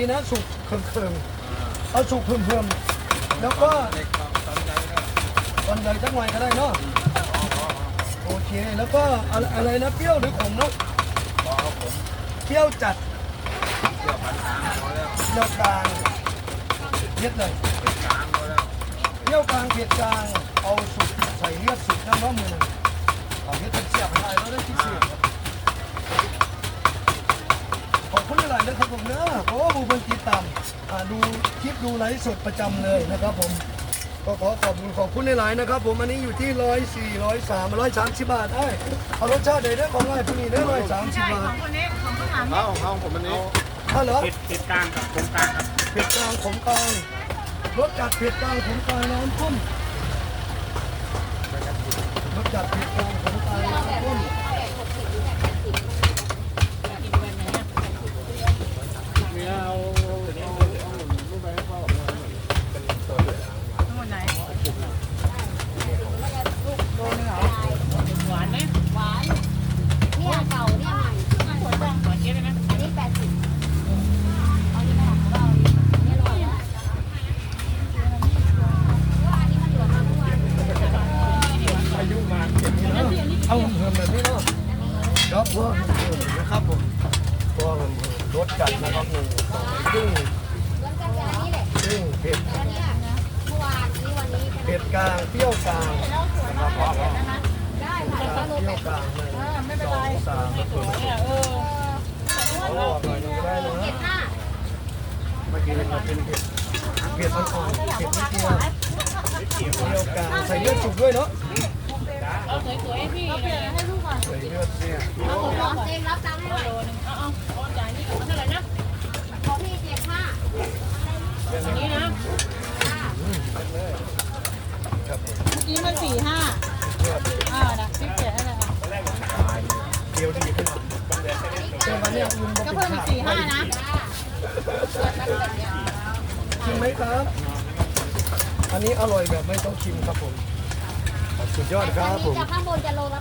ดีนะ สุกเคิมเคิมๆเอาสุกเพิ่มเพิ่มๆแล้วก็ตอนใจก็ตอนใหญ่จังหน่อยก็ได้เนาะโอเคแล้วก็อะไรนะเปรี้ยวหรือขมเนาะเปรี้ยวจัดเปรี้ยวกลางเย็ดเลยเป็นกลางพอแล้วเปรี้ยวกลางเผ็ดกลางเอาสุกใส่เลือดสุกน้ำร้อนมือหนึ่ง นะครับผมเนอะโอ้บูบันติดตามอ่าดูคลิปดูไลฟ์สดประจำเลยนะครับผมก็ขอขอบคุณขอบคุณหลายๆนะครับผมอันนี้อยู่ที่ร้อยสี่ร้อยสามร้อยสามสิบบาทได้เอารสชาติเด็ดของไอ้พวกนี้ได้ร้อยสามสิบบาทเอาเอาผมอันนี้ถ้าเหรอติดติดกลางกับตรงกลางครับเผ็ดกลางขมกลางรสจัดเผ็ดกลางขมกลางน้ำข้นรสจัดเผ็ดกลางขมกลางน้ำข้น มีเอาเอารูปแบบให้พ่อ หวานเนี่ยเก่าเนี่ยใหม่ หวานเจ๊ได้ไหม อันนี้แปดสิบเอานี่มาของเราเนี่ยร้อยละว่าอันนี้มันหลวมมาเมื่อวาน อายุมาเก็บ เอาเพิ่มแบบนี้เนาะครับเพิ่มเพิ่ม นะครับผมเพิ่มรสจัดนะครับหนึ่งสองครึ่งซึ่งเผ็ดเผ็ดกลางเปรี้ยวกลางนะครับพอพอเปโลรี้ยวแปดกลางหนึ่งสองสามเนี่ยเออเอาออกหน่อยหนึงก็ได้เจ็ดห้าเมื่อกี้มันเป็นเผ็ดเผ็ดอ่อนๆเผ็ดนิดเดียวเปรี้ยวกลางใส่เลือดสุกด้วยเนาะ สวยๆให้พี่ให้ลูกก่อนส่เลือดเนี่ยเอาผมลอเองรับตังค์ให้หน่อยโลนึงเอาเอาเอาจ่ายนี่เท่าไหร่นะขอพี่เจ็ดห้าอันนี้นะเมื่อกี้มันสี่ห้าอ่านะพี่เกียรให้เลยอะเดียวดีขึ้นมาแต่วันเนี้ยลุงก็เพิ่มอีกสี่ห้านะชิมไหมครับ อันนี้อร่อยแบบไม่ต้องชิมครับผม สุดยอดครับผมจากข้างบนจะโลละ